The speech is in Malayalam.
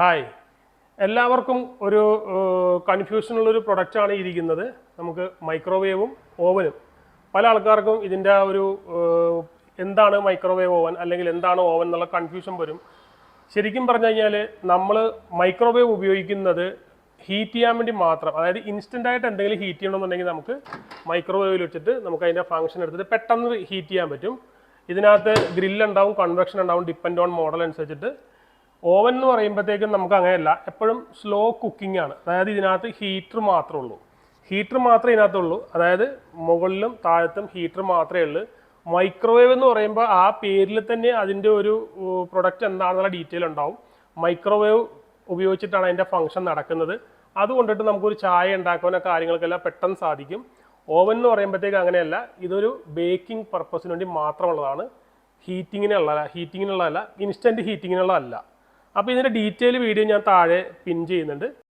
ഹായ്. എല്ലാവർക്കും ഒരു കൺഫ്യൂഷനുള്ളൊരു പ്രൊഡക്റ്റാണ് ഇരിക്കുന്നത്. നമുക്ക് മൈക്രോവേവും ഓവനും. പല ആൾക്കാർക്കും ഇതിന്റെ ഒരു എന്താണ് മൈക്രോവേവ് ഓവൻ അല്ലെങ്കിൽ എന്താണ് ഓവൻ എന്നുള്ള കൺഫ്യൂഷൻ വരും. ശരിക്കും പറഞ്ഞു കഴിഞ്ഞാൽ നമ്മൾ മൈക്രോവേവ് ഉപയോഗിക്കുന്നത് ഹീറ്റ് ചെയ്യാൻ വേണ്ടി മാത്രം. അതായത് ഇൻസ്റ്റന്റ് ആയിട്ട് എന്തെങ്കിലും ഹീറ്റ് ചെയ്യണമെന്നുണ്ടെങ്കിൽ നമുക്ക് മൈക്രോവേവിൽ വെച്ചിട്ട് നമുക്ക് അതിന്റെ ഫംഗ്ഷൻ എടുത്തിട്ട് പെട്ടെന്ന് ഹീറ്റ് ചെയ്യാൻ പറ്റും. ഇതിനകത്ത് ഗ്രില്ല് ഉണ്ടാവും കൺവെക്ഷൻ ഉണ്ടാവും ഡിപ്പെൻഡ് ഓൺ മോഡൽ അനുസരിച്ചിട്ട്. ഓവൻ എന്ന് പറയുമ്പോഴത്തേക്കും നമുക്ക് അങ്ങനെയല്ല എപ്പോഴും സ്ലോ കുക്കിംഗ് ആണ്. അതായത് ഇതിനകത്ത് ഹീറ്റർ മാത്രമേ ഉള്ളൂ. ഹീറ്റർ മാത്രമേ ഇതിനകത്തുള്ളൂ. അതായത് മുകളിലും താഴത്തും ഹീറ്റർ മാത്രമേ ഉള്ളൂ. മൈക്രോവേവ് എന്ന് പറയുമ്പോൾ ആ പേരിൽ തന്നെ അതിന്റെ ഒരു പ്രൊഡക്റ്റ് എന്താണെന്നുള്ള ഡീറ്റെയിൽ ഉണ്ടാവും. മൈക്രോവേവ് ഉപയോഗിച്ചിട്ടാണ് അതിന്റെ ഫംഗ്ഷൻ നടക്കുന്നത്. അതുകൊണ്ടിട്ട് നമുക്കൊരു ചായ ഉണ്ടാക്കാനോ കാര്യങ്ങൾക്കെല്ലാം പെട്ടെന്ന് സാധിക്കും. ഓവൻ എന്ന് പറയുമ്പോഴത്തേക്ക് അങ്ങനെയല്ല. ഇതൊരു ബേക്കിംഗ് പർപ്പസിന് വേണ്ടി മാത്രമുള്ളതാണ്. ഹീറ്റിങ്ങിനുള്ള ഹീറ്റിങ്ങിനുള്ളതല്ല ഇൻസ്റ്റന്റ് ഹീറ്റിങ്ങിനുള്ളതല്ല അപ്പോൾ ഇതിന്റെ ഡീറ്റെയിൽ വീഡിയോ ഞാൻ താഴെ പിൻ ചെയ്യുന്നുണ്ട്.